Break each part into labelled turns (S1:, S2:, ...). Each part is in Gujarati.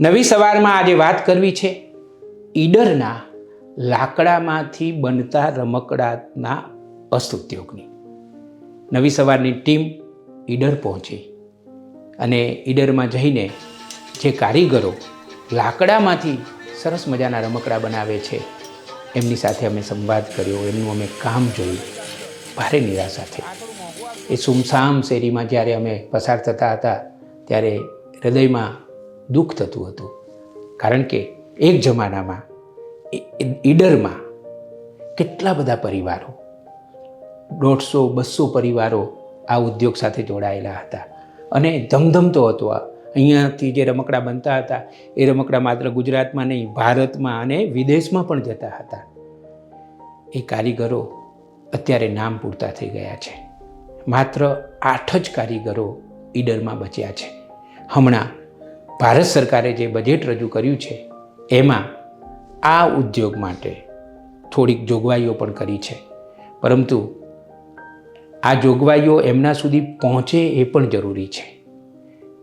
S1: નવી સવારમાં આજે વાત કરવી છે ઈડરના લાકડામાંથી બનતા રમકડાના હસ્તોદ્યોગની નવી સવારની ટીમ ઈડર પહોંચી અને ઈડરમાં જઈને જે કારીગરો લાકડામાંથી સરસ મજાના રમકડા બનાવે છે, એમની સાથે અમે સંવાદ કર્યો એમનું અમે કામ જોયું. ભારે નિરાશા થઈ. એ સુમસામ શેરીમાં જ્યારે અમે પસાર થતા હતા, ત્યારે હૃદયમાં દુઃખ થતું હતું. કારણ કે એક જમાનામાં ઈડરમાં કેટલા બધા પરિવારો, દોઢસો, બસો પરિવારો આ ઉદ્યોગ સાથે જોડાયેલા હતા. અને ધમધમતો હતો આ. અહીંયાથી જે રમકડા બનતા હતા, એ રમકડા માત્ર ગુજરાતમાં નહીં, ભારતમાં અને વિદેશમાં પણ જતા હતા. એ કારીગરો અત્યારે નામ પૂરતા થઈ ગયા છે. માત્ર આઠ જ કારીગરો ઈડરમાં બચ્યા છે. હમણાં ભારત સરકારે જે બજેટ રજૂ કર્યું છે, એમાં આ ઉદ્યોગ માટે થોડીક જોગવાઈઓ પણ કરી છે. પરંતુ આ જોગવાઈઓ એમના સુધી પહોંચે એ પણ જરૂરી છે.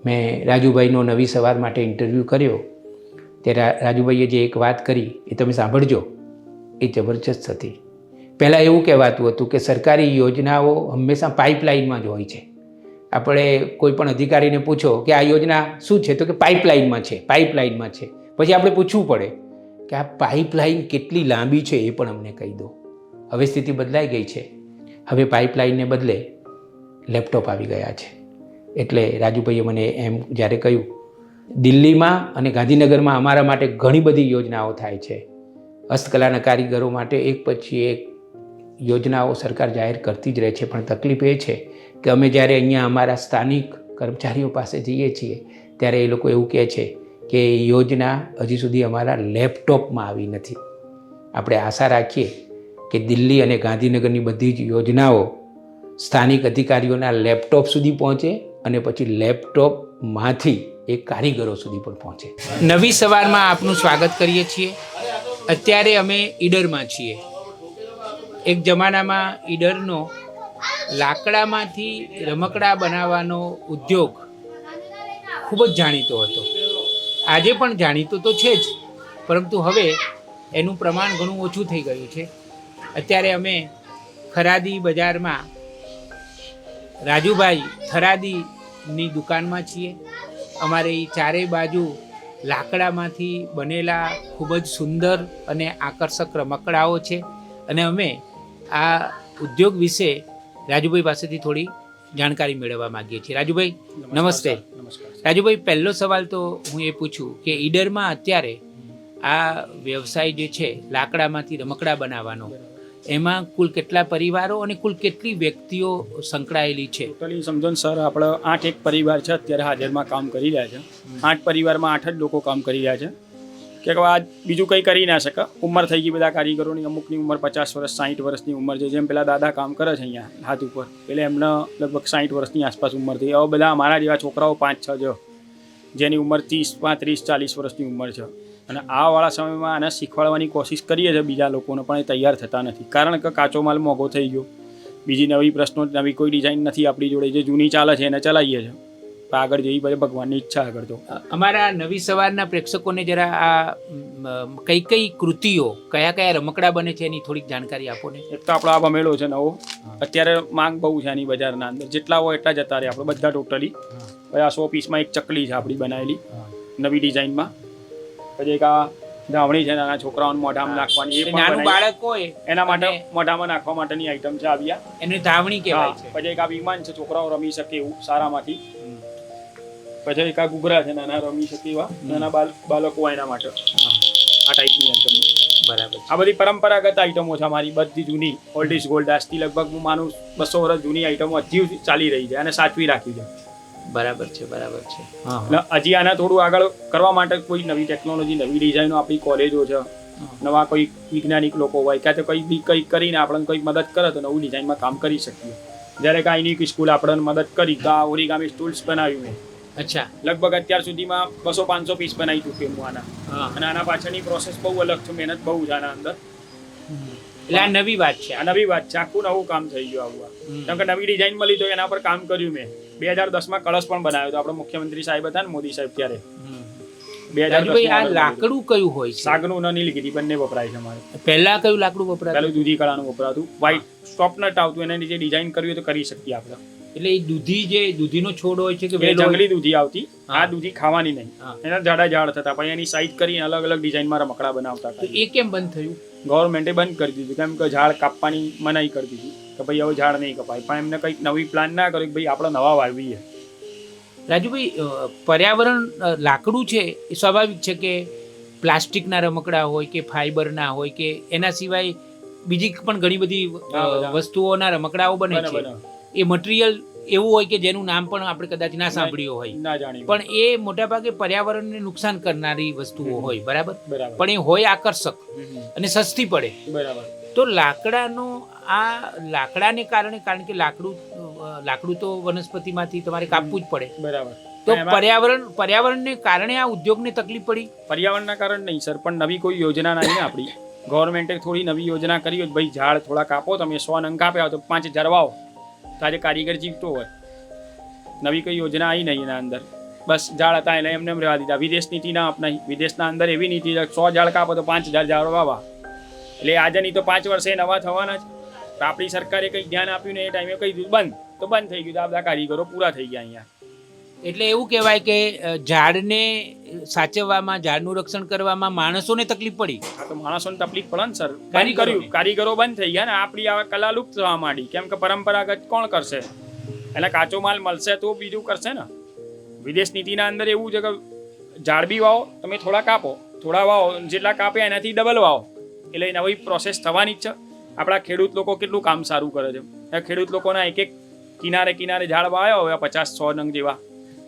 S1: મેં રાજુભાઈનો નવી સવાર માટે ઇન્ટરવ્યૂ કર્યો. ત્યારે રાજુભાઈએ જે એક વાત કરી, એ તમે સાંભળજો. એ જબરજસ્ત હતી. પહેલાં એવું કહેવાતું હતું કે સરકારી યોજનાઓ હંમેશા પાઇપલાઇનમાં જ હોય છે. આપણે કોઈ પણ અધિકારીને પૂછો કે આ યોજના શું છે, તો કે પાઇપલાઇનમાં છે પાઇપલાઇનમાં છે. પછી આપણે પૂછવું પડે કે આ પાઇપલાઇન કેટલી લાંબી છે એ પણ અમને કહી દો. હવે સ્થિતિ બદલાઈ ગઈ છે. હવે પાઇપલાઇનને બદલે લેપટોપ આવી ગયા છે. એટલે રાજુભાઈએ મને એમ જ્યારે કહ્યું, દિલ્હીમાં અને ગાંધીનગરમાં અમારા માટે ઘણી બધી યોજનાઓ થાય છે. હસ્તકલાના કારીગરો માટે એક પછી એક યોજનાઓ સરકાર જાહેર કરતી જ રહે છે, પણ તકલીફ એ છે કે અમે જ્યારે અહીંયા અમારા સ્થાનિક કર્મચારીઓ પાસે જઈએ છીએ, ત્યારે એ લોકો એવું કહે છે કે યોજના હજી સુધી અમારા લેપટોપમાં આવી નથી. આપણે આશા રાખીએ કે દિલ્હી અને ગાંધીનગરની બધી જ યોજનાઓ સ્થાનિક અધિકારીઓના લેપટોપ સુધી પહોંચે અને પછી લેપટોપમાંથી એ કારીગરો સુધી પણ પહોંચે. નવી સવારમાં આપનું સ્વાગત કરીએ છીએ. અત્યારે અમે ઈડરમાં છીએ. એક જમાનામાં ઈડરનો લાકડામાંથી રમકડા બનાવવાનો ઉદ્યોગ ખૂબ જ જાણીતો હતો. આજે પણ જાણીતો તો છે જ, પરંતુ હવે એનું પ્રમાણ ઘણું ઓછું થઈ ગયું છે. અત્યારે અમે ખરાદી બજારમાં રાજુભાઈ થરાદીની દુકાનમાં છીએ. અમારે ચારેય બાજુ લાકડામાંથી બનેલા ખૂબ જ સુંદર અને આકર્ષક રમકડાઓ છે. અને અમે આ ઉદ્યોગ વિશે રાજુભાઈ પાસેથી થોડી જાણકારી મેળવવા માંગીએ છીએ. રાજુભાઈ નમસ્તે. રાજુભાઈ પહેલો સવાલ તો હું એ પૂછું કે ઈડરમાં અત્યારે આ વ્યવસાય જે છે લાકડામાંથી રમકડા બનાવવાનો એમાં કુલ કેટલા પરિવારો અને કુલ કેટલી વ્યક્તિઓ સંકળાયેલી છે?
S2: ટોટલી સમજો ને સર આપણે આઠ એક પરિવાર છે અત્યારે હાજરમાં કામ કરી રહ્યા છે. આઠ પરિવારમાં આઠ જ લોકો કામ કરી રહ્યા છે. કે આ બીજું કંઈ કરી ના શકે. ઉંમર થઈ ગઈ બધા કારીગરોની, અમુકની ઉંમર પચાસ વર્ષ સાઠ વર્ષની ઉંમર છે. જેમ પેલા દાદા કામ કરે છે અહીંયા, હાથ ઉપર. એટલે એમને લગભગ સાઠ વર્ષની આસપાસ ઉંમર થઈ. હવે બધા અમારા જેવા છોકરાઓ પાંચ, છ જો જેની ઉંમર ત્રીસ, પાંત્રીસ, ચાલીસ વર્ષની ઉંમર છે. અને આવાળા સમયમાં આને શીખવાડવાની કોશિશ કરીએ છીએ બીજા લોકોને, પણ એ તૈયાર થતા નથી. કારણ કે કાચો માલ મોંઘો થઈ ગયો. બીજી નવી પ્રશ્નો, નવી કોઈ ડિઝાઇન નથી આપણી જોડે. જે જૂની ચાલે છે, એને ચલાવીએ છીએ. આગળ જેવી પછી ભગવાનની ઈચ્છા આગળ તો.
S1: અમારા નવી સવારના પ્રેક્ષકોને જરા આ કઈ કઈ કૃતિઓ કયા કયા રમકડા બને છે એની થોડીક જાણકારી આપો ને.
S2: એક તો આપણો આ બમેલો છે નવો. અત્યારે માંગ બહુ છે આની બજારના અંદર. જેટલા હોય એટલા જતા રહે આપણે બધા ટોટલી. પછી આ સો પીસમાં એક ચકલી છે આપણી બનાવેલી. નવી ડિઝાઇનમાં. પછી એક આ ધાવણી છે નાના છોકરાઓને મોઢામાં નાખવાની એ
S1: નાનું બાળક હોય
S2: એના માટે મોઢામાં નાખવા માટેની આઈટમ છે આવ્યા
S1: એને ધાવણી કહેવાય છે.
S2: પછી એક આ વિમાન છે છોકરાઓ રમી શકે એવું સારામાંથી. પછી એકા ઘૂઘરા છે નાના રમી શકે એવા નાના બાળકો એના માટે. આ ટાઈપની આઈટમ
S1: બરાબર
S2: આ બધી પરંપરાગત આઈટમો છે અમારી બધી જૂની. ઓલ્ડ ઇઝ ગોલ્ડ આજથી લગભગ હું માનું બસો વર્ષ જૂની આઈટમો હજી ચાલી રહી છે અને સાચવી રાખી છે.
S1: બરાબર છે બરાબર છે.
S2: એટલે હજી આના થોડું આગળ કરવા માટે કોઈ નવી ટેકનોલોજી નવી ડિઝાઇનો આપણી કોલેજો છે નવા કોઈ વૈજ્ઞાનિક લોકો હોય ક્યાં તો કંઈ બી કંઈક કરીને આપણને કંઈક મદદ કરે તો નવું ડિઝાઇનમાં કામ કરી શકીએ. જ્યારે કાંઈ આઈની સ્કૂલ આપણને મદદ કરી તો આ ઓરિગામી સ્ટૂલ્સ બનાવ્યું મેં
S1: અચ્છા.
S2: લગભગ અત્યાર સુધીમાં બસો પાંચસો પીસ બનાવી ચૂક્યું હું આના. અને આના પાછળની પ્રોસેસ બહુ અલગ છે મહેનત બહુ છે આના અંદર.
S1: એટલે આ નવી વાત છે.
S2: આ નવી વાત છે આખું નવું કામ થઈ ગયું આવું. કેમ કે નવી ડિઝાઇન મળી તો એના પર કામ કર્યું મેં. બે હજાર દસમાં કળશ પણ બનાવ્યો હતો આપણે મુખ્યમંત્રી સાહેબ હતા ને મોદી સાહેબ ત્યારે. બે હજાર
S1: આ લાકડું કયું હોય છે?
S2: સાગનું અને નીલગીરી બંને વપરાય છે અમારે.
S1: પહેલા કયું લાકડું વપરાય
S2: પહેલું દૂધી કળાનું વપરાતું. વ્હાઈટ સ્ટોપ નટ આવતું એના નીચે ડિઝાઇન કરવી તો કરી શકીએ આપણે.
S1: એટલે એ દૂધી જે દૂધીનો છોડ હોય છે કે?
S2: જંગલી દૂધી આવતી. આ દૂધી ખાવાની નહીં. એના જાડા ઝાડ થતા. પછી એની સાઈઝ કરીને અલગ અલગ ડિઝાઇનમાં રમકડા બનાવતા
S1: હતા. એ કેમ બંધ થયું?
S2: ગવર્મેન્ટે બંધ કરી દીધું. કેમ કે ઝાડ કાપવાની મનાઈ કરી દીધી. કે ભાઈ હવે ઝાડ નહીં કપાય. પણ એમને કંઈક નવી પ્લાન ના કર્યો કે ભાઈ આપણે નવા વાવીએ.
S1: રાજુભાઈ પર્યાવરણ લાકડું છે એ સ્વાભાવિક છે કે પ્લાસ્ટિકના રમકડા હોય કે ફાઈબરના હોય કે એના સિવાય બીજી પણ ઘણી બધી વસ્તુઓના રમકડાઓ બને છે. એ મટીરિયલ એવું હોય કે જેનું નામ પણ આપણે કદાચ ના સાંભળ્યું હોય.
S2: ના જાણી
S1: પણ એ મોટાભાગે પર્યાવરણને નુકસાન કરનારી વસ્તુઓ હોય બરાબર?
S2: બરાબર.
S1: પણ એ હોય આકર્ષક અને સસ્તી પડે.
S2: બરાબર.
S1: તો લાકડાનો આ લાકડાને કારણે કારણ કે લાકડું લાકડું તો વનસ્પતિમાંથી તમારે કાપવું જ પડે.
S2: બરાબર.
S1: તો પર્યાવરણ પર્યાવરણને કારણે આ ઉદ્યોગને તકલીફ પડી?
S2: પર્યાવરણના કારણે નહીં સર પણ નવી કોઈ યોજના નહીં આપણી. ગવર્મેન્ટે થોડી નવી યોજના કરી હોય ભાઈ ઝાડ થોડા કાપો તમે સો નંગ કાપ્યા તો પાંચ ઝાડ વાવો. તો કારીગર જીવતો હોય. નવી કઈ યોજના આવી નહીં એના અંદર. બસ ઝાડ હતા એટલે એમને એમ રહેવા દીધા. વિદેશ નીતિ ના અપનાવી વિદેશના અંદર એવી નીતિ સો ઝાડ કાપો તો પાંચ હજાર ઝાડ વાવા. એટલે આજે નહીં તો પાંચ વર્ષે નવા થવાના જ. આપણી સરકારે કંઈ ધ્યાન આપ્યું ને એ ટાઈમે કહી દીધું બંધ. તો બંધ થઈ ગયું. તો આ બધા કારીગરો પૂરા થઈ ગયા અહીંયા.
S1: એટલે એવું કહેવાય કે ઝાડને સાચવવામાં ઝાડનું રક્ષણ કરવામાં માણસોને તકલીફ પડી.
S2: આ તો માણસોને તકલીફ પડે ને સર. બંધ કર્યું. કારીગરો બંધ થઈ ગયા ને આપણી આ કલા લુપ્ત થવા માંડી. કેમ કે પરંપરાગત કોણ કરશે? એટલે કાચો માલ મળશે તો બીજું કરશે ને. વિદેશ નીતિના અંદર એવું છે કે ઝાડ બી વાવો તમે થોડા કાપો. થોડા વાવો જેટલા કાપે એનાથી ડબલ વાવો. એટલે નવી પ્રોસેસ થવાની જ છે. આપણા ખેડૂત લોકો કેટલું કામ સારું કરે છે. ખેડૂત લોકોના એક એક કિનારે કિનારે ઝાડ વાવ્યા હોય પચાસ સો નંગ જેવા.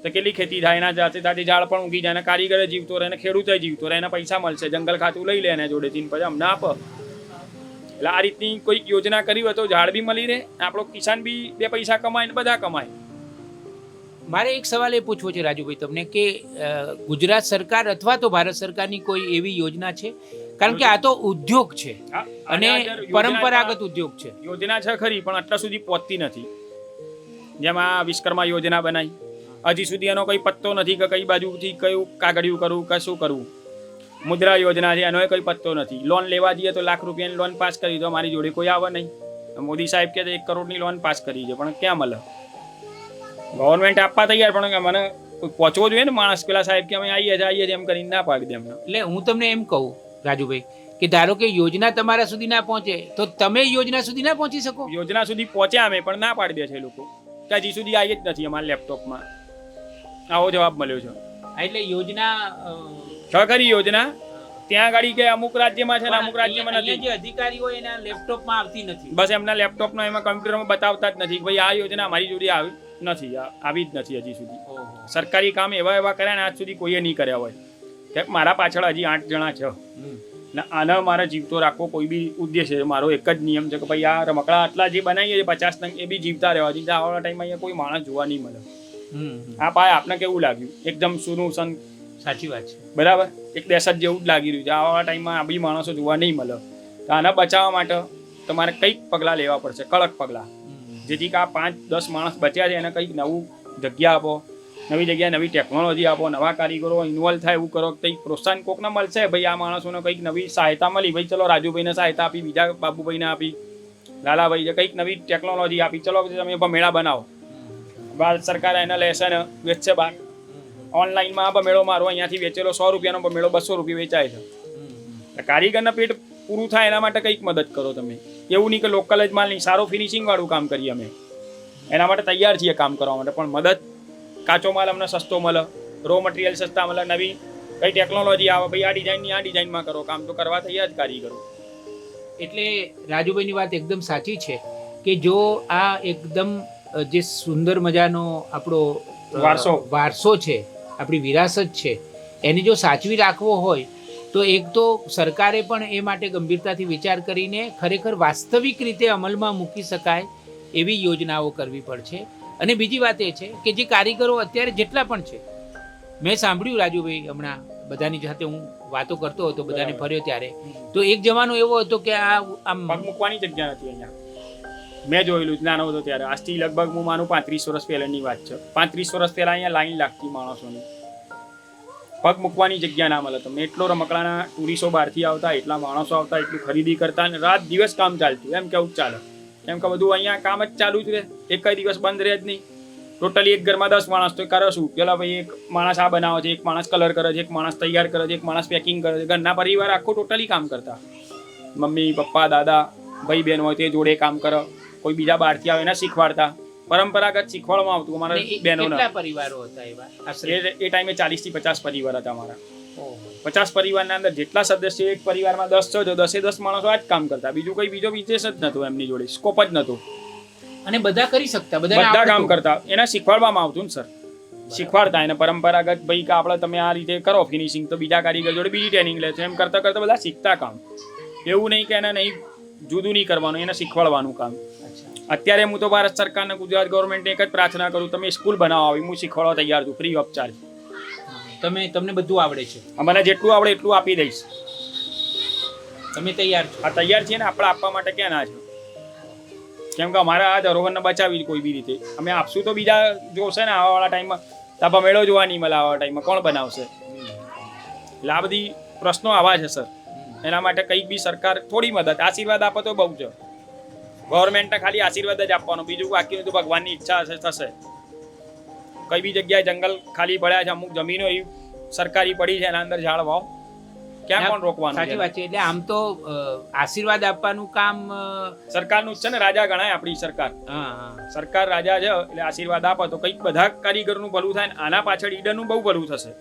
S2: તો કેટલી ખેતી થાય એના જાતે જાતે ઝાડ પણ ઉગી જાય અને કારીગરે જીવતો રહે અને ખેડૂતે જીવતો રહે એને પૈસા મળશે જંગલ ખાતું લઈ લે એના જોડેથી પછી અમને આપ. એટલે આ રીતની કોઈક યોજના કરી હોય તો ઝાડ બી મળી રહે આપણો કિસાન બી બે પૈસા કમાય ને બધા કમાય.
S1: મારે એક સવાલ એ પૂછવો છે રાજુભાઈ તમને કે ગુજરાત સરકાર અથવા તો ભારત સરકારની કોઈ એવી યોજના છે? કારણ કે આ તો ઉદ્યોગ છે અને પરંપરાગત ઉદ્યોગ છે.
S2: યોજના છે ખરી પણ અત્યાર સુધી પહોંચતી નથી. જેમાં વિશ્વકર્મા યોજના બનાવી હજી સુધી એનો કોઈ પત્તો નથી કે કઈ બાજુથી કયું કાગળિયું કરવું કે શું કરવું. મુદ્રા યોજના છે એનો કોઈ પત્તો નથી. લોન લેવા જઈએ તો લાખ રૂપિયાની લોન પાસ કરી તો મારી જોડે કોઈ આવે નહીં. મોદી સાહેબ કે એક કરોડની લોન પાસ કરી છે પણ ક્યાં મળે ગવર્મેન્ટ આપવા તૈયાર પણ મને પહોંચવો જોઈએ ને માણસ પેલા સાહેબ કે અમે આવીએ છીએ આવીએ છીએ એમ કરીને ના પાડી દે એમને.
S1: એટલે હું તમને એમ કહું રાજુભાઈ કે ધારો કે યોજના તમારા સુધી ના પહોંચે તો તમે યોજના સુધી ના પહોંચી શકો?
S2: યોજના સુધી પહોંચ્યા અમે પણ ના પાડી દે છે લોકો. કે હજી સુધી આવી જ નથી અમારા લેપટોપમાં. આવો જવાબ મળ્યો છે.
S1: એટલે યોજના
S2: સરકારી યોજના? ત્યાં ગાડી કે અમુક રાજ્યમાં છે ને અમુક રાજ્યમાં નથી?
S1: જે અધિકારી હોય એના લેપટોપમાં આવતી નથી.
S2: બસ એમના લેપટોપમાં એમાં કમ્પ્યુટરમાં બતાવતા જ નથી ભાઈ આ યોજના અમારી જોડે આવી નથી આવી જ નથી હજી સુધી. સરકારી કામ એવા એવા કર્યા ને આજ સુધી કોઈએ નહીં કર્યા હોય. કે મારા પાછળ હજી આઠ જણા છે. ને આને મારે જીવતો રાખવો કોઈ બી ઉદ્દેશ છે. મારો એક જ નિયમ છે કે ભાઈ આ રમકડા આટલા જે બનાવીએ છીએ પચાસ ટંક એ બી જીવતા રહેવા જોઈએ. આવવાના ટાઈમમાં અહીંયા કોઈ માણસ જોવા નહીં મળે. આ પાય આપને કેવું લાગ્યું? એકદમ સુનું સન.
S1: સાચી વાત છે.
S2: બરાબર? એક દહેશત જેવું જ લાગી રહ્યું છે. આવા ટાઈમમાં આ બી માણસો જોવા નહીં મળે. તો આને બચાવવા માટે તમારે કંઈક પગલાં લેવા પડશે. કડક પગલાં. જેથી કે આ પાંચ દસ માણસ બચ્યા છે એને કંઈક નવું જગ્યા આપો નવી જગ્યાએ નવી ટેકનોલોજી આપો નવા કારીગરો ઇન્વોલ્વ થાય એવું કરો કંઈક પ્રોત્સાહન કોકને મળશે? ભાઈ આ માણસોને કંઈક નવી સહાયતા મળી. ભાઈ ચલો રાજુભાઈને સહાયતા આપી બીજા બાબુભાઈને આપી લાલાભાઈ કંઈક નવી ટેકનોલોજી આપી. ચલો તમે મેળા બનાવો. ભારત સરકાર એના લેશે ને વેચશે બહાર. ઓનલાઈનમાં આ મેળો મારો, અહીંયાથી વેચેલો સો રૂપિયાનો મેળો બસો રૂપિયા વેચાય છે. કારીગરના પેટ પૂરું થાય એના માટે કંઈક મદદ કરો તમે. એવું નહીં કે લોકલ જ માલ નહીં સારો ફિનિશિંગવાળું કામ કરીએ અમે. એના માટે તૈયાર છીએ કામ કરવા માટે, પણ મદદ. કાચો માલ અમને સસ્તો મળે રો મટીરિયલ સસ્તા મળે, નવી કઈ ટેકનોલોજી આવે, ભાઈ આ ડિઝાઇનની આ ડિઝાઇનમાં કરો, કામ તો કરવા તૈયાર જ કારીગરો.
S1: એટલે રાજુભાઈની વાત એકદમ સાચી છે કે જો આ એકદમ જે સુંદર મજાનો આપણો
S2: વારસો.
S1: વારસો છે આપણી વિરાસત છે એને જો સાચવી રાખવો હોય તો એક તો સરકારે પણ એ માટે ગંભીરતાથી વિચાર કરીને ખરેખર વાસ્તવિક રીતે અમલમાં મૂકી શકાય એવી યોજનાઓ કરવી પડશે. અને બીજી વાત એ છે કે જે કારીગરો અત્યારે જેટલા પણ છે મેં સાંભળ્યું રાજુભાઈ હમણાં બધાની સાથે હું વાતો કરતો હતો બધાને ફર્યો ત્યારે. તો એક જમાનો એવો હતો કે આ આમ
S2: મૂકવાની જગ્યા નથી અહીંયા. મેં જોયેલું નાનો હતો ત્યારે. આજથી લગભગ હું માનું પાંત્રીસ વર્ષ પહેલાની વાત છે. પાંત્રીસ વર્ષ પહેલાં અહીંયા લાઈન લાગતી માણસોની. પગ મૂકવાની જગ્યા ના મળે. તમને એટલો રમકડાના ટુરિસ્ટો બહારથી આવતા, એટલા માણસો આવતા, એટલું ખરીદી કરતા અને રાત દિવસ કામ ચાલતું. એમ કેવું ચાલે. કેમ કે બધું અહીંયા કામ જ ચાલુ જ રહે. એક કઈ દિવસ બંધ રહે જ નહીં. ટોટલી એક ઘરમાં દસ માણસ તો કરે શું? પેલા ભાઈ એક માણસ આ બનાવે છે, એક માણસ કલર કરે છે, એક માણસ તૈયાર કરે છે, એક માણસ પેકિંગ કરે છે. ઘરના પરિવાર આખો ટોટલી કામ કરતા. મમ્મી, પપ્પા, દાદા ભાઈ બહેન હોય તે જોડે કામ કરે. કોઈ બીજા બહારથી આવે એને શીખવાડતા. પરંપરાગત શીખવાડવામાં આવતું અમારા બહેનોને.
S1: પરિવારો હતા એવા?
S2: એ એ ટાઈમે ચાલીસથી પચાસ પરિવાર હતા અમારા. પચાસ પરિવારના અંદર જેટલા સદસ્યો એક પરિવારમાં દસ છો તો દસે દસ માણસો આ જ કામ કરતા. બીજું કોઈ બીજો બિઝનેસ જ નતો એમની જોડે. સ્કોપ જ નતો
S1: અને બધા કરી શકતા? બધા
S2: બધા કામ કરતા. એને શીખવાડવામાં આવતું ને સર. શીખવાડતા. એને પરંપરાગત ભાઈ કે આપણે તમે આ રીતે કરો ફિનિશિંગ તો બીજા કારીગર જોડે બીજી ટ્રેનિંગ લે છે. એમ કરતા કરતા બધા શીખતા કામ. એવું નહીં કે એને નહીં જુદું નહીં કરવાનું એને શીખવાડવાનું કામ. અત્યારે હું તો ભારત સરકારને ગુજરાત ગવર્મેન્ટને એક જ પ્રાર્થના કરું તમે સ્કૂલ બનાવો આવી હું શીખવાડવા તૈયાર છું ફ્રી ઓફ ચાર્જ
S1: તમે તમને બધું આવડે છે.
S2: મને જેટલું આવડે એટલું આપી દઈશ.
S1: તમે તૈયાર છો.
S2: આ તૈયાર છીએ ને આપણે આપવા માટે ક્યાં ના છે? કેમ કે અમારા આ ધરોહરને બચાવી કોઈ બી રીતે. અમે આપશું તો બીજા જોશે ને આવાવાળા ટાઈમમાં તાપા મેળો જોવા નહીં મળે આવા ટાઈમમાં કોણ બનાવશે? એટલે આ બધી પ્રશ્નો આવા છે સર એના માટે કંઈક બી સરકાર થોડી મદદ. આશીર્વાદ આપો તો બહુ છે ગવર્મેન્ટને ખાલી આશીર્વાદ જ આપવાનો. બીજું બાકીનું તો ભગવાનની ઈચ્છા હશે થશે. કઈ બી જગ્યાએ જંગલ ખાલી પડ્યા છે અમુક જમીનો એવી સરકારી પડી છે એના અંદર ઝાડ વાવ. ક્યાં કોણ રોકવાનું
S1: સાચી વાત છે એટલે આમ તો આશીર્વાદ આપવાનું કામ
S2: સરકારનું જ છે ને રાજા ગણાય આપણી સરકાર. સરકાર રાજા છે એટલે આશીર્વાદ આપે તો કંઈક બધા કારીગરનું ભલું થાય ને આના પાછળ ઈડરનું બહુ ભલું થશે.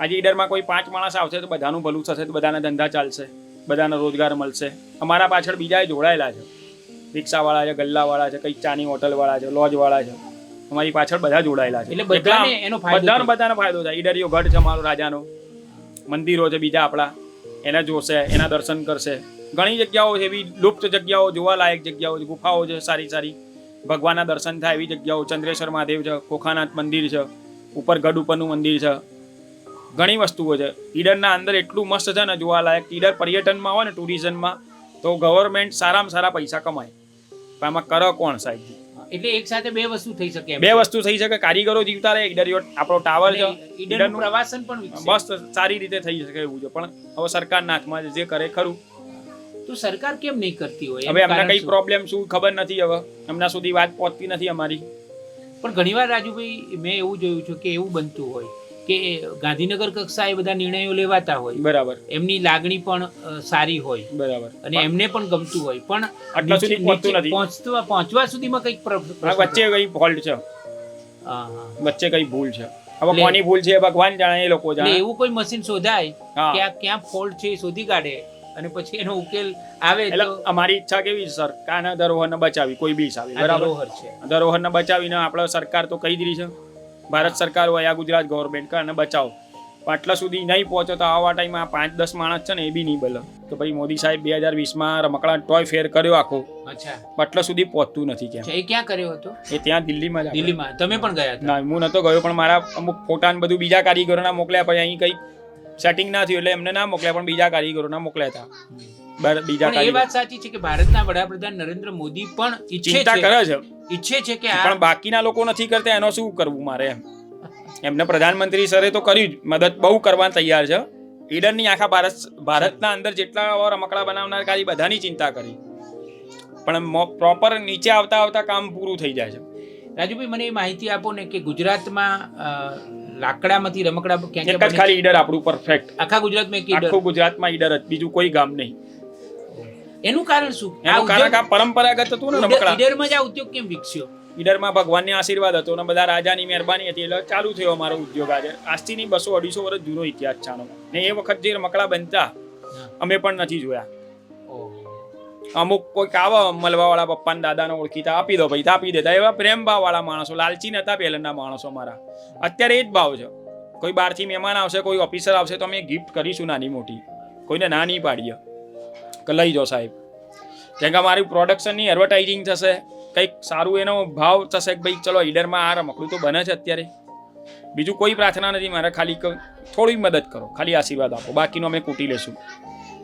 S2: આજે ઈડરમાં કોઈ પાંચ માણસ આવશે તો બધાનું ભલું થશે તો બધાના ધંધા ચાલશે બધાને રોજગાર મળશે. અમારા પાછળ બીજા જોડાયેલા છે. રિક્ષાવાળા છે ગલ્લાવાળા છે કંઈક ચાની હોટલવાળા છે લોજવાળા છે અમારી પાછળ બધા જોડાયેલા છે.
S1: એટલે બધાને એનો ફાયદો
S2: બધાને. બધાને ફાયદો થાય. ઈડરીઓ ગઢ છે અમારો રાજાનો. મંદિરો છે બીજા આપણા. એને જોશે એના દર્શન કરશે. ઘણી જગ્યાઓ છે એવી લુપ્ત જગ્યાઓ જોવાલાયક જગ્યાઓ છે ગુફાઓ છે સારી સારી. ભગવાનના દર્શન થાય એવી જગ્યાઓ. ચંદ્રેશ્વર મહાદેવ છે ખોખાનાથ મંદિર છે ઉપર ગઢ ઉપરનું મંદિર છે. ઘણી વસ્તુઓ છે. ઈડરના અંદર એટલું મસ્ત છે ને જોવાલાયક. ઈડર પર્યટનમાં હોય ને ટુરિઝમમાં તો ગવર્મેન્ટ સારામાં સારા પૈસા કમાય. પણ આમાં કરો કોણ સાહેબ?
S1: એટલે એક સાથે બે વસ્તુ થઈ શકે
S2: બે વસ્તુ થઈ શકે કારીગરો જીવતા રહે ઈડરીઓ આપણો ટાવર છે
S1: ઈડરનું પ્રવાસન પણ
S2: બસ સારી રીતે થઈ શકે એવું છે પણ હવે સરકારના હાથમાં જે કરે ખરું.
S1: તો સરકાર કેમ નહીં કરતી હોય?
S2: હવે એમને કઈ પ્રોબ્લેમ શું ખબર નથી હવે. એમના સુધી વાત પહોંચતી નથી અમારી.
S1: પણ ઘણીવાર રાજુભાઈ મેં એવું જોયું છે કે એવું બનતું હોય. કે ગાંધીનગર કક્ષાએ બધા નિર્ણયો લેવાતા હોય.
S2: બરાબર.
S1: એમની લાગણી પણ સારી હોય.
S2: બરાબર.
S1: અને એમને પણ ગમતું હોય. પણ
S2: આટલા સુધી પહોંચતું નથી.
S1: પહોંચવા પહોંચવા સુધીમાં કંઈક
S2: વચ્ચે કઈ ફોલ્ટ છે. વચ્ચે કઈ ભૂલ છે? હવે કોની ભૂલ છે ભગવાન જાણે એ લોકો જાણે.
S1: એવું કોઈ મશીન શોધાય કે આ ક્યાં ફોલ્ટ છે એ શોધી કાઢે અને પછી એનો ઉકેલ આવે
S2: એટલે અમારી ઈચ્છા કેવી છે સરકારને ધરોહરને બચાવી કોઈ બી હિસાબે બરાબર?
S1: છે.
S2: ધરોહરને બચાવીને આપણે સરકાર તો કહી દીધી છે. ભારત સરકાર હોય આ ગુજરાત ગવર્મેન્ટ કે અને બચાવો. પણ આટલા સુધી નહીં પહોંચો તો આવા ટાઈમમાં આ પાંચ દસ માણસ છે ને એ બી નહીં બોલે. તો ભાઈ મોદી સાહેબ બે હજાર વીસમાં રમકડા ટોય ફેર કર્યો આખો.
S1: અચ્છા.
S2: આટલા સુધી પહોંચતું નથી
S1: ક્યાં એ ક્યાં કર્યો હતો?
S2: એ ત્યાં દિલ્હીમાં
S1: દિલ્હીમાં. તમે પણ ગયા
S2: ના હું નતો ગયો પણ મારા અમુક ફોટા ને બધું બીજા કારીગરોના મોકલ્યા પછી અહીં કંઈ સેટિંગ ના થયું એટલે એમને ના મોકલ્યા પણ બીજા કારીગરોના મોકલ્યા હતા. બીજા
S1: એ વાત સાચી છે કે ભારતના વડાપ્રધાન નરેન્દ્ર મોદી પણ ઈચ્છે
S2: ચિંતા કરે છે.
S1: ઈચ્છે છે કે
S2: પણ બાકીના લોકો નથી કરતા એનો શું કરવું મારે એમ? એમને પ્રધાનમંત્રી સરે તો કર્યું જ મદદ બહુ કરવા તૈયાર છે. ઈડનની આખા ભારત ભારતના અંદર જેટલા રમકડા બનાવનાર કાલી બધાની ચિંતા કરી. પણ પ્રોપર નીચે આવતા આવતા કામ પૂરું થઈ જાય છે.
S1: રાજુભાઈ મને એ માહિતી આપો ને કે ગુજરાતમાં લાકડામાંથી રમકડા ક્યાં
S2: ખાલી ઈડર આપણું પરફેક્ટ
S1: આખા ગુજરાતમાં.
S2: આખું ગુજરાતમાં ઈડર જ બીજું કોઈ ગામ નહીં.
S1: એનું કારણ શું?
S2: એનું કારણ આ પરંપરાગત હતું ને રમકડા
S1: ઈડરમાં જ આ ઉદ્યોગ કેમ વિકસ્યો?
S2: ઈડરમાં ભગવાનની આશીર્વાદ હતો અને બધા રાજાની મહેરબાની હતી એટલે ચાલુ થયો અમારો ઉદ્યોગ આજે. આજથી બસો અઢીસો વર્ષ જૂનો ઇતિહાસ છાનો ને એ વખત જે રમકડા બનતા અમે પણ નથી જોયા. અમુક કોઈક આવે મળવાવાળા પપ્પાને દાદાને ઓળખીતા આપી દો ભાઈ આપી દેતા. એવા પ્રેમ ભાવવાળા માણસો લાલચી નતા પહેલાના માણસો મારા અત્યારે એ જ ભાવ છે. કોઈ બહારથી મહેમાન આવશે કોઈ ઓફિસર આવશે તો અમે ગિફ્ટ કરીશું નાની મોટી. કોઈને ના નહીં પાડીએ. કે લઈ જાઓ સાહેબ. કેમ કે મારી પ્રોડક્શનની એડવર્ટાઇઝિંગ થશે કંઈક સારું એનો ભાવ થશે કે ભાઈ ચલો ઈડરમાં આ રમકડું તો બને છે અત્યારે. બીજું કોઈ પ્રાર્થના નથી મારે ખાલી થોડી મદદ કરો ખાલી આશીર્વાદ આપો બાકીનું અમે કૂટી લેશું.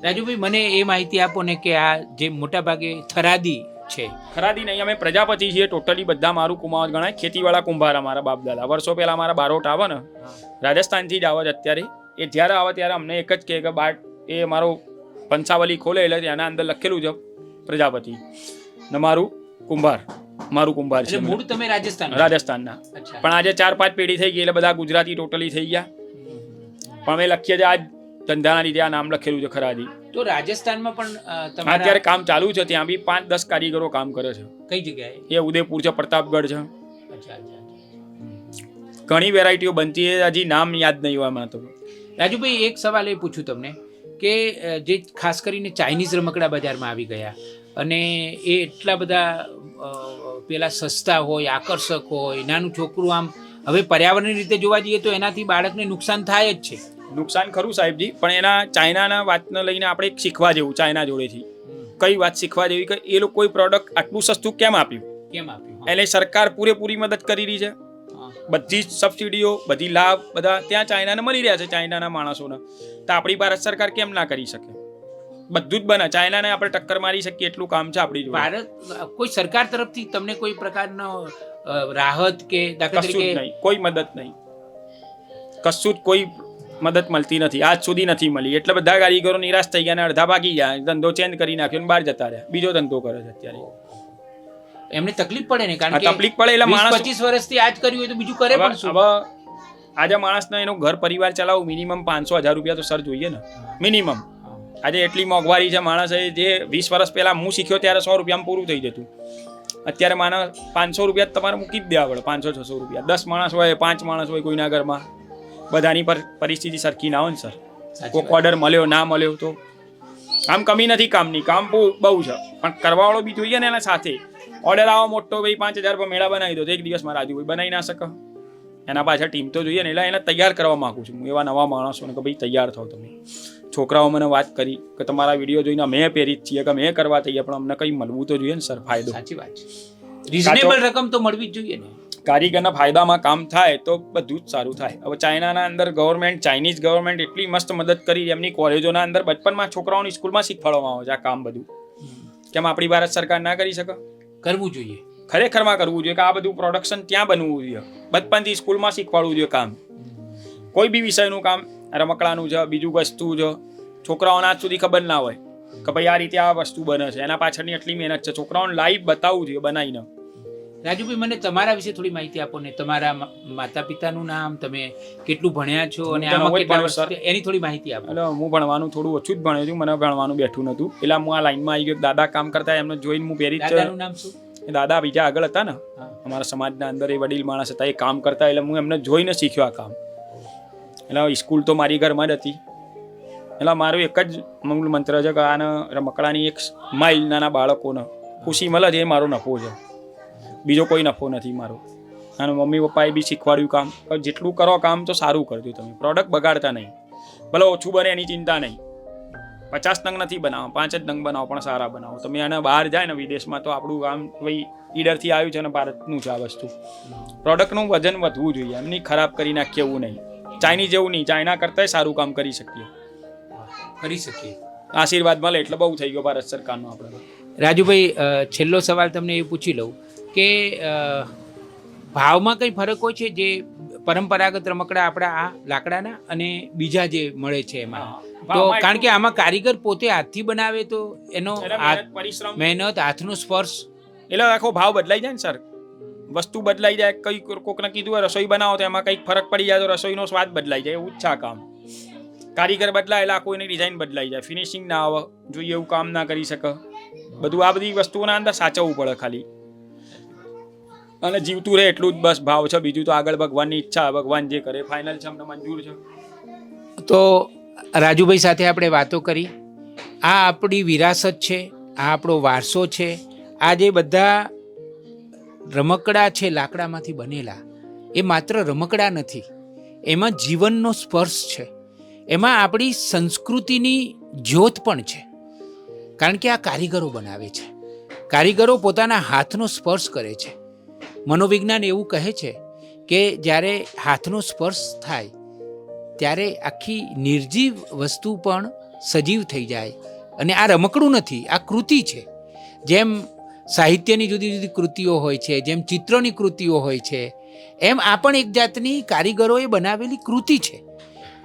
S1: રાજુભાઈ મને એ માહિતી આપો ને કે આ જે મોટાભાગે થરાદી છે.
S2: ખરાદી નહીં અમે પ્રજાપતિ છીએ ટોટલી બધા મારું કુમાવત ગણાય ખેતીવાળા કુંભાર અમારા બાપ દાદા વર્ષો પહેલા મારા બારોટ આવે ને રાજસ્થાનથી જ આવે છે અત્યારે. એ જ્યારે આવે ત્યારે અમને એક જ કહે કે બાર એ મારો પંચાવલી ખોલે એટલે ત્યાંના અંદર લખેલું છે પ્રજાપતિ. ને મારું કુંભાર. મારું કુંભાર છે
S1: મૂળ તમે રાજસ્થાન
S2: રાજસ્થાનના. પણ આજે ચાર પાંચ પેઢી થઈ ગઈ એટલે બધા ગુજરાતી ટોટલી થઈ ગયા. પણ અમે લખીએ છીએ આજ ધંધાના લીધે આ નામ લખેલું છે ખરાજી
S1: તો રાજસ્થાનમાં પણ તમારા
S2: અત્યારે કામ ચાલુ છે ત્યાં બી પાંચ દસ કારીગરો કામ કરે છે.
S1: કઈ જગ્યાએ?
S2: એ ઉદયપુર છે પ્રતાપગઢ છે. ઘણી વેરાયટીઓ બનતી છે હજી નામ યાદ નહીં હોય તો.
S1: રાજુભાઈ એક સવાલ એ પૂછું તમને. કે જે ખાસ કરીને ચાઇનીઝ રમકડા બજારમાં આવી ગયા અને એ એટલા બધા પેલા સસ્તા હોય આકર્ષક હોય નાનું છોકરું આમ હવે પર્યાવરણની રીતે જોવા જઈએ તો એનાથી બાળકને નુકસાન થાય જ છે.
S2: નુકસાન ખરું સાહેબજી પણ એના ચાઇનાના વાતને લઈને આપણે શીખવા જેવું ચાઇના જોડેથી. કઈ વાત શીખવા જેવી કે એ લોકો પ્રોડક્ટ આટલું સસ્તું કેમ આપ્યું?
S1: કેમ આપ્યું?
S2: એટલે સરકાર પૂરેપૂરી મદદ કરી રહી છે. બધી જ સબસિડીઓ બધી લાભ બધા ત્યાં ચાઇનાને મળી રહ્યા છે ચાઇનાના માણસોને. તો આપણી ભારત સરકાર કેમ ના કરી શકે? બધું જ બને. ચાઇનાને આપણે ટક્કર મારી શકીએ એટલું કામ છે આપણી
S1: ભારત કોઈ સરકાર તરફથી તમને કોઈ પ્રકારનો રાહત કે દાખલા તરીકે
S2: કોઈ મદદ નહીં. કશું જ કોઈ મદદ મળતી નથી. આજ સુધી નથી મળી. એટલે બધા કારીગરો નિરાશ થઈ ગયા અને અડધા ભાગી ગયા. ધંધો ચેન્જ કરી નાખ્યો અને બહાર જતા રહ્યા. બીજો ધંધો કરે છે અત્યારે.
S1: એમને તકલીફ પડે ને કારણ કે
S2: તકલીફ પડે એટલે માણસ
S1: પચીસ વર્ષથી આજ કર્યું હોય તો બીજું કરે પણ શું?
S2: આજે માણસને એનો ઘર પરિવાર ચલાવવું મિનિમમ પાંચસો હજાર રૂપિયા તો સર જોઈએ ને. મિનિમમ આજે એટલી મોંઘવારી છે માણસે જે વીસ વર્ષ પહેલાં હું શીખ્યો ત્યારે સો રૂપિયામાં પૂરું થઈ જતું. અત્યારે માણસ પાંચસો રૂપિયા તમારે મૂકી જ દેવા પડે પાંચસો છસો રૂપિયા. દસ માણસ હોય પાંચ માણસ હોય કોઈના ઘરમાં. બધાની પર પરિસ્થિતિ સરખી ના હોય ને સર. કોઈક ઓર્ડર મળ્યો ના મળ્યો તો. આમ કમી નથી કામની કામ બહુ બહુ છે. પણ કરવાવાળો બી જોઈએ ને એના સાથે. ઓર્ડર આવો મોટો ભાઈ પાંચ હજાર પર મેળા બનાવી દો. તો એક દિવસમાં રાજુભાઈ બનાવી ના શકે. એના પાછળ ટીમ તો જોઈએ ને એટલે એને તૈયાર કરવા માંગુ છું. હું એવા નવા માણસોને કે ભાઈ તૈયાર થાવ તમે. છોકરાઓ મને વાત કરી કે તમારા વીડિયો જોઈને અમે પહેરી જ છીએ કે અમે કરવા તૈયાર પણ અમને કંઈ મળવું તો જોઈએ ને સર ફાયદો.
S1: સાચી વાત છે. રિઝનેબલ રકમ તો મળવી જ જોઈએ ને.
S2: કારીગરના ફાયદામાં કામ થાય તો બધું જ સારું થાય. હવે ચાઇનાના અંદર ગવર્મેન્ટ ચાઇનીઝ ગવર્મેન્ટ એટલી મસ્ત મદદ કરી એમની કોલેજોના અંદર બચપનમાં છોકરાઓની સ્કૂલમાં શીખવાડવામાં આવે છે આ કામ બધું. કેમ આપણી ભારત સરકાર ના કરી શકે?
S1: કરવું જોઈએ.
S2: ખરેખરમાં કરવું જોઈએ કે આ બધું પ્રોડક્શન ત્યાં બનવું જોઈએ. બચપનથી સ્કૂલમાં શીખવાડવું જોઈએ કામ. કોઈ બી વિષયનું કામ રમકડાનું છે બીજું વસ્તુ છે છોકરાઓને આજ સુધી ખબર ના હોય કે ભાઈ આ રીતે આ વસ્તુ બને છે. એના પાછળની એટલી મહેનત છે. છોકરાઓને લાઈવ બતાવવું જોઈએ, બનાવીને.
S1: રાજુભાઈ મને તમારા વિશે થોડી માહિતી આપો ને. તમારા માતા પિતાનું નામ તમે કેટલું ભણ્યા છો અને આમાં કેટલા. એની થોડી માહિતી આપો.
S2: એટલે હું ભણવાનું થોડું ઓછું જ ભણ્યું છું મને ભણવાનું બેઠું નહોતું. એટલે હું આ લાઈનમાં આવી ગયો દાદા કામ કરતા એમને જોઈને હું પહેરી
S1: દાદાનું નામ શું?
S2: દાદા બીજા આગળ હતા ને. અમારા સમાજના અંદર એ વડીલ માણસ હતા એ કામ કરતા એટલે હું એમને જોઈને શીખ્યો આ કામ. એટલે સ્કૂલ તો મારી ઘરમાં જ હતી. એટલે મારું એક જ મૂળ મંત્ર છે કે આને રમકડાની એક માઇલ નાના બાળકોને ખુશી મળે છે એ મારો નફો છે. બીજો કોઈ નફો નથી મારો. અને મમ્મી પપ્પાએ બી શીખવાડ્યું કામ. જેટલું કરો કામ તો સારું કરજો તમે. પ્રોડક્ટ બગાડતા નહીં. ભલે ઓછું બને એની ચિંતા નહીં. પચાસ નંગ નથી બનાવો પાંચ જ નંગ બનાવો પણ સારા બનાવો. તમે એને બહાર જાય ને વિદેશમાં તો આપણું કામ ભાઈ ઈડરથી આવ્યું છે ને ભારતનું છે આ વસ્તુ. પ્રોડક્ટનું વજન વધવું જોઈએ. એમની ખરાબ કરી નાખીએ એવું નહીં. ચાઇનીઝ જેવું નહીં. ચાઇના કરતાંય સારું કામ કરી શકીએ.
S1: કરી શકીએ.
S2: આશીર્વાદ મળે એટલે બહુ થઈ ગયો ભારત સરકારનો આપણે.
S1: રાજુભાઈ છેલ્લો સવાલ તમને એ પૂછી લઉં. કે ભાવમાં કંઈ ફરક હોય છે જે પરંપરાગત રમકડા આપણા આ લાકડાના અને બીજા જે મળે છે એમાં? તો કારણ કે આમાં કારીગર પોતે હાથથી બનાવે તો એનો
S2: પરિશ્રમ.
S1: મહેનત હાથનો સ્પર્શ.
S2: એટલે આખો ભાવ બદલાઈ જાય ને સર? વસ્તુ બદલાઈ જાય કઈ કોકને કીધું હોય રસોઈ બનાવો તો એમાં કંઈક ફરક પડી જાય તો રસોઈનો સ્વાદ બદલાઈ જાય એવું જ છે કામ. કારીગર બદલાય એટલે આખું ડિઝાઇન બદલાઈ જાય. ફિનિશિંગ ના આવે જોઈએ એવું કામ ના કરી શકે. બધું આ બધી વસ્તુઓના અંદર સાચવવું પડે ખાલી. અને જીવતું રહે એટલું જ. બસ ભાવ છે. બીજું તો આગળ ભગવાનની ઈચ્છા ભગવાન જે કરે. ફાઇનલ છે. અમને મંજૂર છે.
S1: તો રાજુભાઈ સાથે આપણે વાતો કરી. આ આપણી વિરાસત છે. આ આપણો વારસો છે. આ જે બધા રમકડા છે લાકડામાંથી બનેલા, એ માત્ર રમકડા નથી. એમાં જીવનનો સ્પર્શ છે. એમાં આપણી સંસ્કૃતિની જ્યોત પણ છે. કારણ કે આ કારીગરો બનાવે છે. કારીગરો પોતાના હાથનો સ્પર્શ કરે છે. મનોવિજ્ઞાન એવું કહે છે કે જ્યારે હાથનો સ્પર્શ થાય, ત્યારે આખી નિર્જીવ વસ્તુ પણ સજીવ થઈ જાય. અને આ રમકડું નથી, આ કૃતિ છે. જેમ સાહિત્યની જુદી જુદી કૃતિઓ હોય છે, જેમ ચિત્રોની કૃતિઓ હોય છે, એમ આ પણ એક જાતની કારીગરોએ બનાવેલી કૃતિ છે.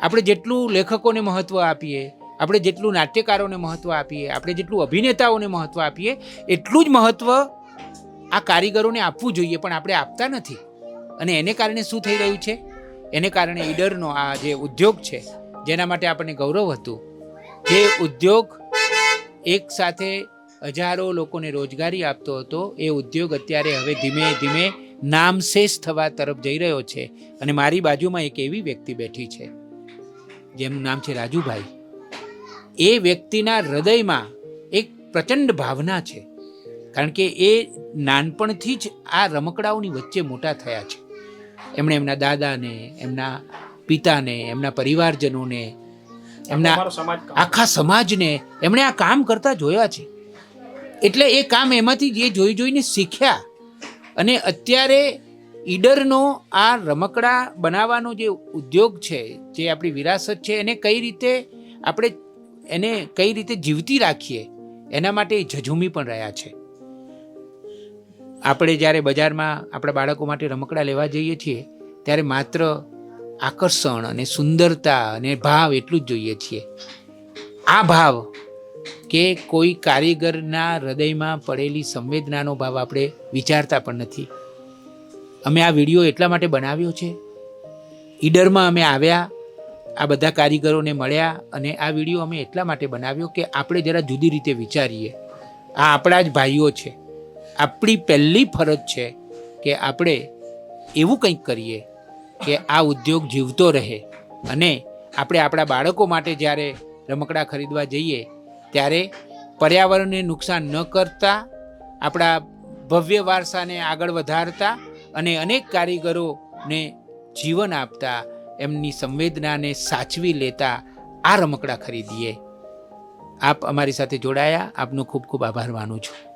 S1: આપણે જેટલું લેખકોને મહત્ત્વ આપીએ, આપણે જેટલું નાટ્યકારોને મહત્ત્વ આપીએ, આપણે જેટલું અભિનેતાઓને મહત્ત્વ આપીએ, એટલું જ મહત્ત્વ આ કારીગરોને આપવું જોઈએ, પણ આપણે આપતા નથી. અને એને કારણે શું થઈ રહ્યું છે? એને કારણે ઈડરનો આ જે ઉદ્યોગ છે, જેના માટે આપણને ગૌરવ હતું, જે ઉદ્યોગ એક સાથે હજારો લોકોને રોજગારી આપતો હતો, એ ઉદ્યોગ અત્યારે હવે ધીમે ધીમે નામશેષ થવા તરફ જઈ રહ્યો છે. અને મારી બાજુમાં એક એવી વ્યક્તિ બેઠી છે જેમનું નામ છે રાજુભાઈ. એ વ્યક્તિના હૃદયમાં એક પ્રચંડ ભાવના છે. કારણ કે એ નાનપણથી જ આ રમકડાઓની વચ્ચે મોટા થયા છે. એમણે એમના દાદાને એમના પિતાને એમના પરિવારજનોને એમના આખા સમાજને એમણે આ કામ કરતા જોયા છે. એટલે એ કામ એમાંથી જે જોઈ જોઈને શીખ્યા અને અત્યારે ઈડરનો આ રમકડા બનાવવાનો જે ઉદ્યોગ છે જે આપણી વિરાસત છે એને કઈ રીતે આપણે એને કઈ રીતે જીવતી રાખીએ એના માટે એ ઝઝૂમી પણ રહ્યા છે. આપણે જ્યારે બજારમાં આપણા બાળકો માટે રમકડા લેવા જઈએ છીએ, ત્યારે માત્ર આકર્ષણ અને સુંદરતા અને ભાવ એટલું જ જોઈએ છીએ. આ ભાવ કે કોઈ કારીગરના હૃદયમાં પડેલી સંવેદનાનો ભાવ આપણે વિચારતા પણ નથી. અમે આ વીડિયો એટલા માટે બનાવ્યો છે, ઈડરમાં અમે આવ્યા, આ બધા કારીગરોને મળ્યા અને આ વીડિયો અમે એટલા માટે બનાવ્યો કે આપણે જરા જુદી રીતે વિચારીએ. આ આપણા જ ભાઈઓ છે. આપણી પહેલી ફરજ છે કે આપણે એવું કંઈક કરીએ કે આ ઉદ્યોગ જીવતો રહે અને આપણે આપણા બાળકો માટે જ્યારે રમકડા ખરીદવા જઈએ, ત્યારે પર્યાવરણને નુકસાન ન કરતા, આપણા ભવ્ય વારસાને આગળ વધારતા અને અનેક કારીગરોને જીવન આપતા, એમની સંવેદનાને સાચવી લેતા આ રમકડા ખરીદીએ. આપ અમારી સાથે જોડાયા. આપનો ખૂબ ખૂબ આભાર માનું છું.